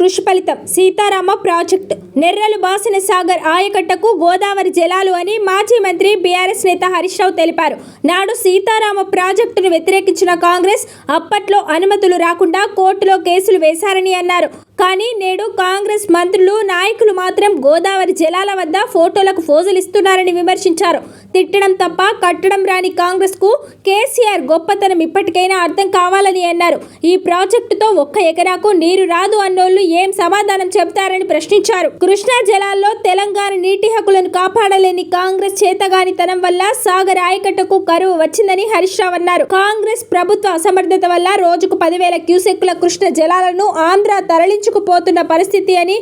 కృషి ఫలితం. సీతారామ ప్రాజెక్టు. నెర్రలు బాసిన సాగర్ ఆయకట్టకు గోదావరి జలాలు అని మాజీ మంత్రి బీఆర్ఎస్ నేత హరీష్ రావు తెలిపారు. నాడు సీతారామ ప్రాజెక్టును వ్యతిరేకించిన కాంగ్రెస్ అప్పట్లో అనుమతులు రాకుండా కోర్టులో కేసులు వేశారని అన్నారు. కానీ నేడు కాంగ్రెస్ మంత్రులు నాయకులు మాత్రం గోదావరి జలాల వద్ద ఫోటోలకు ఫోజులు ఇస్తున్నారని విమర్శించారు. తిట్టడం తప్ప కట్టడం రాని కాంగ్రెస్కు కేసీఆర్ గొప్పతనం ఇప్పటికైనా అర్థం కావాలని అన్నారు. ఈ ప్రాజెక్టుతో ఒక్క ఎకరాకు నీరు రాదు అన్నోళ్ళు ఏం సమాధానం చెబుతారని ప్రశ్నించారు. కృష్ణా జలాల్లో తెలంగాణ నీటి హక్కులను కాపాడలేని కాంగ్రెస్ చేతగానితనం వల్ల సాగర్ ఆయకట్టకు కరువు వచ్చిందని హరీష్ రావు అన్నారు. కాంగ్రెస్ ప్రభుత్వ అసమర్థత వల్ల రోజుకు పదివేల క్యూసెక్కుల కృష్ణ జలాలను ఆంధ్ర తరలించుకుపోతున్న పరిస్థితి అని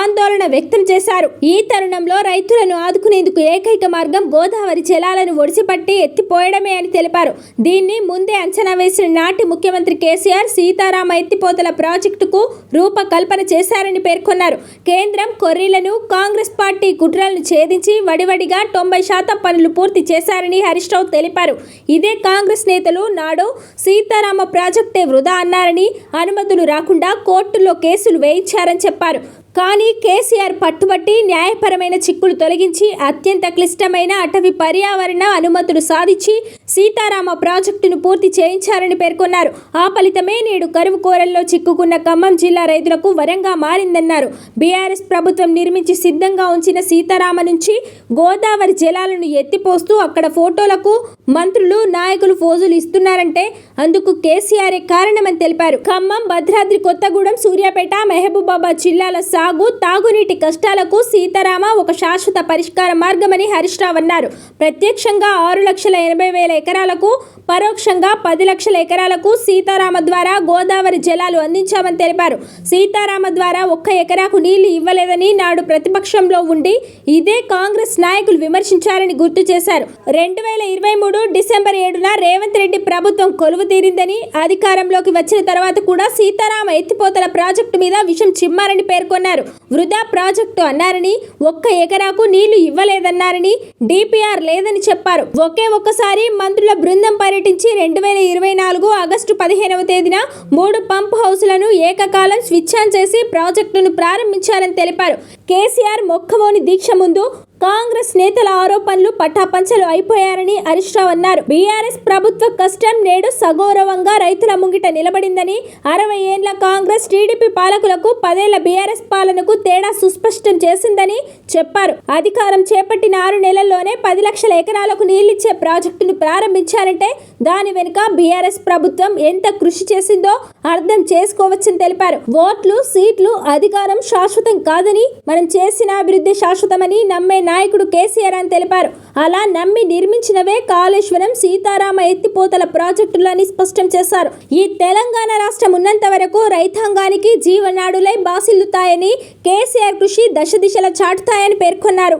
ఆందోళన వ్యక్తం చేశారు. ఈ తరుణంలో రైతులను ఆదుకునేందుకు ఏకైక మార్గం గోదావరి జలాలను ఒడిసిపట్టి ఎత్తిపోయడమే అని తెలిపారు. దీన్ని ముందే అంచనా వేసిన నాటి ముఖ్యమంత్రి కేసీఆర్ సీతారామ ఎత్తిపోతల ప్రాజెక్టుకు రూపకల్పన చేశారని పేర్కొన్నారు. కేంద్రం కొర్రీలను కాంగ్రెస్ పార్టీ కుట్రలను ఛేదించి వడివడిగా తొంభై శాతం పనులు పూర్తి చేశారని హరీష్ రావు తెలిపారు. ఇదే కాంగ్రెస్ నేతలు నాడు సీతారామ ప్రాజెక్టే వృధా అన్నారని అనుమతులు రాకుండా కోర్టులో కేసులు వేయించారని చెప్పారు. కానీ కేసీఆర్ పట్టుబట్టి న్యాయపరమైన చిక్కులు తొలగించి అత్యంత క్లిష్టమైన అటవీ పర్యావరణ అనుమతులు సాధించి సీతారామ ప్రాజెక్టును పూర్తి చేయించారని పేర్కొన్నారు. ఆ ఫలితమే నేడు కరువు కోరల్లో చిక్కుకున్న ఖమ్మం జిల్లా రైతులకు వరంగా మారిందన్నారు. బీఆర్ఎస్ ప్రభుత్వం నిర్మించి సిద్ధంగా ఉంచిన సీతారామ నుంచి గోదావరి జలాలను ఎత్తిపోస్తూ అక్కడ ఫోటోలకు మంత్రులు నాయకులు ఫోజులు ఇస్తున్నారంటే అందుకు కేసీఆర్ కారణమని తెలిపారు. ఖమ్మం భద్రాద్రి కొత్తగూడెం సూర్యాపేట మహబూబాబాద్ జిల్లాల సాగు తాగునీటి కష్టాలకు సీతారామ ఒక శాశ్వత పరిష్కార మార్గమని హరీష్ రావు అన్నారు. ప్రత్యక్షంగా ఆరు లక్షల ఎనభై వేల ఎకరాలకు పరోక్షంగా పది లక్షల ఎకరాలకు సీతారామ ద్వారా గోదావరి జలాలు అందించామని తెలిపారు. సీతారామ ద్వారా ఒక్క ఎకరాకు నీళ్ళు ఇవ్వలేదని నాడు ప్రతిపక్షంలో ఉండి ఇదే కాంగ్రెస్ నాయకులు విమర్శించారని గుర్తు చేశారు. రెండు వేల ఇరవై మూడు డిసెంబర్ ఏడున రేవంత్ రెడ్డి ప్రభుత్వం కొలువు తీరిందని అధికారంలోకి వచ్చిన తర్వాత కూడా సీతారామ ఎత్తిపోతల ప్రాజెక్టు మీద విషం చిమ్మారని పేర్కొన్నారు. వృధా ప్రాజెక్టు అన్నారని ఒక్క ఎకరాకు నీళ్ళు ఇవ్వలేదన్నారని డిపిఆర్ లేదని చెప్పారు. ఒకే ఒక్కసారి మంత్రుల బృందం పర్యటించి రెండు వేల ఇరవై నాలుగు ఆగస్టు పదిహేనవ తేదీన మూడు పంప్ హౌస్లను ఏకకాలం స్విచ్ ఆన్ చేసి ప్రాజెక్టును ప్రారంభించారని తెలిపారు. కేసీఆర్ మొక్కమోని దీక్ష ముందు కాంగ్రెస్ నేతల ఆరోపణలు పటాపంచలు అయిపోయారని హరీష్ రావు అన్నారు. బీఆర్ఎస్ ప్రభుత్వ కష్టం నేడు సగౌరవంగా రైతుల ముంగిట నిలబడిందని అరవై ఏండ్ల కాంగ్రెస్ టీడీపీ పాలకులకు పదేళ్ళ బీఆర్ఎస్ పాలనకు తేడా సుస్పష్టం చేసిందని చెప్పారు. అధికారం చేపట్టిన ఆరు నెలల్లోనే పది లక్షల ఎకరాలకు నీళ్ళిచ్చే ప్రాజెక్టును ప్రారంభించారంటే దాని వెనుక బీఆర్ఎస్ ప్రభుత్వం ఎంత కృషి చేసిందో అర్థం చేసుకోవచ్చని తెలిపారు. ఓట్లు సీట్లు అధికారం శాశ్వతం కాదని మనం చేసిన అభివృద్ధి శాశ్వతమని నమ్మే నాయకుడు కేసీఆర్ అని తెలిపారు. అలా నమ్మి నిర్మించినవే కాళేశ్వరం సీతారామ ఎత్తిపోతల ప్రాజెక్టులని స్పష్టం చేశారు. ఈ తెలంగాణ రాష్ట్రం ఉన్నంత వరకు రైతాంగానికి జీవనాడులై బాసిల్లుతాయని కేసీఆర్ కృషి దశ దిశల చాటుతాయని పేర్కొన్నారు.